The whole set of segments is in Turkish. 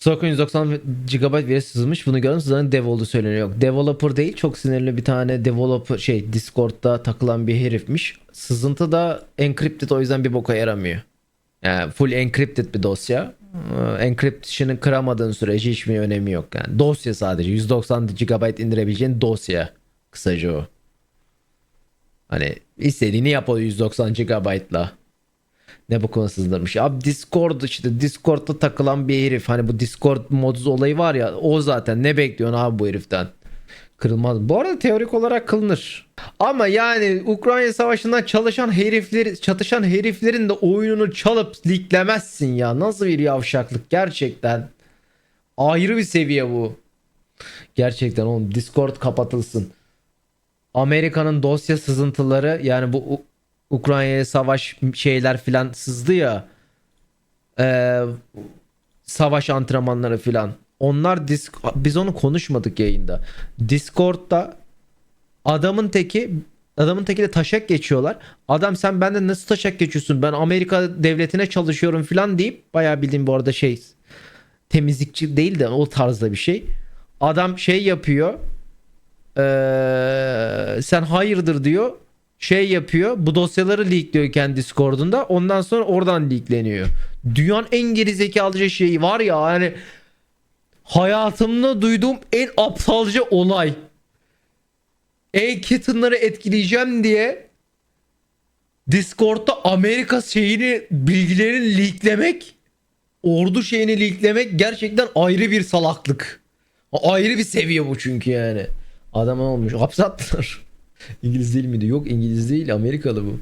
Sokun 190 GB veri sızmış. Bunu gördüm. Sızanın dev olduğu söyleniyor. Yok. Developer değil. Çok sinirli bir tane developer şey Discord'da takılan bir herifmiş. Sızıntı da encrypted o yüzden bir boka yaramıyor. Yani full encrypted bir dosya. Ee, Encryption'ı kıramadığın sürece hiçbir önemi yok. Yani dosya sadece. 190 GB indirebileceğin dosya. Kısaca o. Hani istediğini yap o 190 GB'la. Ne bu konu sızdırmış. Abi Discord işte Discord'da takılan bir herif. Hani bu Discord moduz olayı var ya o zaten ne bekliyorsun abi bu heriften? Kırılmaz. Bu arada teorik olarak kılınır. Ama yani Ukrayna savaşından çalışan herifler, çatışan heriflerin de oyununu çalıp leaklemezsin ya. Nasıl bir yavşaklık gerçekten. Ayrı bir seviye bu. Gerçekten oğlum Discord kapatılsın. Amerika'nın dosya sızıntıları yani bu Ukrayna'ya savaş şeyler filan sızdı ya. Ee, savaş antrenmanları filan. Onlar disk biz onu konuşmadık yayında. Discord'da adamın teki adamın teki de taşak geçiyorlar. Adam sen benden nasıl taşak geçiyorsun? Ben Amerika devletine çalışıyorum filan deyip bayağı bildiğim bu arada şey temizlikçi değil de o tarzda bir şey. Adam şey yapıyor. Ee, sen hayırdır diyor. Şey yapıyor. Bu dosyaları leakliyor kendi Discord'unda. Ondan sonra oradan leakleniyor. Dünyanın en geri zekalıca şeyi var ya yani hayatımda duyduğum en aptalca olay. E-Kitten'ları etkileyeceğim diye Discord'da Amerika şeyini bilgilerini leaklemek ordu şeyini leaklemek gerçekten ayrı bir salaklık. Ayrı bir seviye bu çünkü yani. Adam olmuş. Hapse attılar. İngiliz değil miydi? Yok İngiliz değil Amerikalı bu.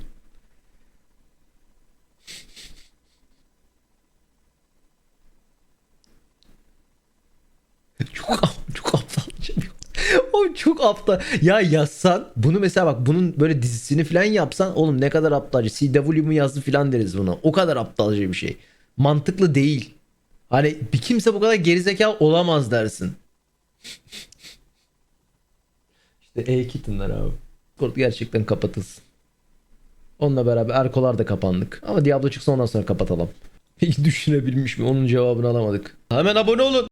çok çok aptalca bir o çok aptal. Ya yazsan bunu mesela bak bunun böyle dizisini falan yapsan oğlum ne kadar aptalca. CW mu yazdı falan deriz buna. O kadar aptalca bir şey. Mantıklı değil. Hani bir kimse bu kadar gerizekalı olamaz dersin. işte e-kittenler abi. Kurt gerçekten kapatılsın. Onunla beraber Erkolar da kapandık. Ama Diablo çıksa ondan sonra kapatalım. Hiç düşünebilmiş mi? Onun cevabını alamadık. Hemen abone olun.